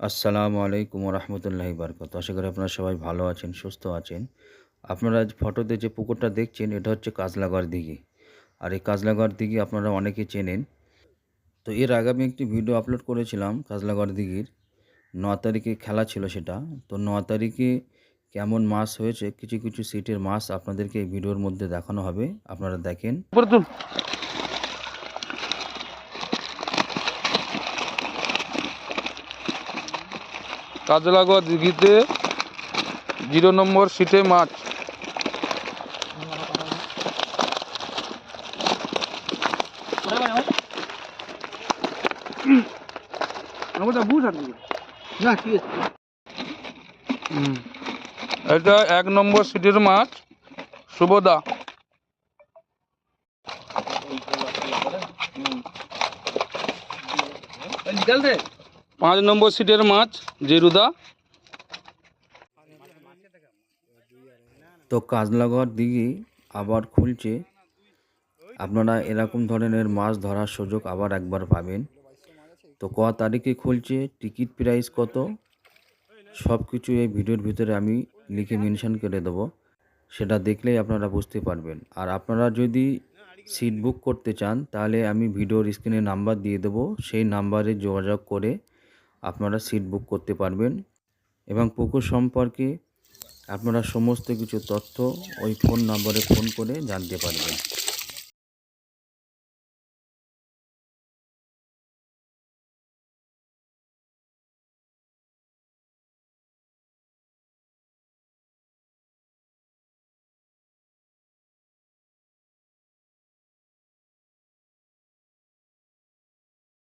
আসসালামু আলাইকুম রহমতুল্লাহি বারকাত আশা করি আপনারা সবাই ভালো আছেন, সুস্থ আছেন। আপনারা ফটোতে যে পুকুরটা দেখছেন, এটা হচ্ছে কাজলাগড় দিঘি। আর এই কাজলাগড় দিঘি আপনারা অনেকে চেনেন। তো এর আগে আমি একটি ভিডিও আপলোড করেছিলাম কাজলাগড় দিঘির। ন তারিখে খেলা ছিল সেটা। তো ন তারিখে কেমন মাছ হয়েছে, কিছু কিছু সিটের মাছ আপনাদেরকে এই ভিডিওর মধ্যে দেখানো হবে। আপনারা দেখেন। কাজলাগড় দিঘিতে জিরো নম্বর সিটে মাছ। এটা এক নম্বর সিটের মাছ শুভদা পাঁচ নম্বর সিটের মাছ, জেরুদা। তো কাজলাগড় দিঘি আবার খুলছে। আপনারা এরকম ধরনের মাছ ধরার সুযোগ আবার একবার পাবেন। তো ক তারিখে খুলছে, টিকিট প্রাইস কত? সব কিছু এই ভিডিওর ভিতরে আমি লিখে মেনশন করে দেবো। সেটা দেখলেই আপনারা বুঝতে পারবেন। আর আপনারা যদি সিট বুক করতে চান, তাহলে আমি ভিডিওর স্ক্রিনে নাম্বার দিয়ে দেবো। সেই নাম্বারে যোগাযোগ করে আপনারা সিট বুক করতে পারবেন এবং পোকো সম্পর্কে আপনারা সমস্ত কিছু তথ্য ওই ফোন নম্বরে ফোন করে জানতে পারবেন।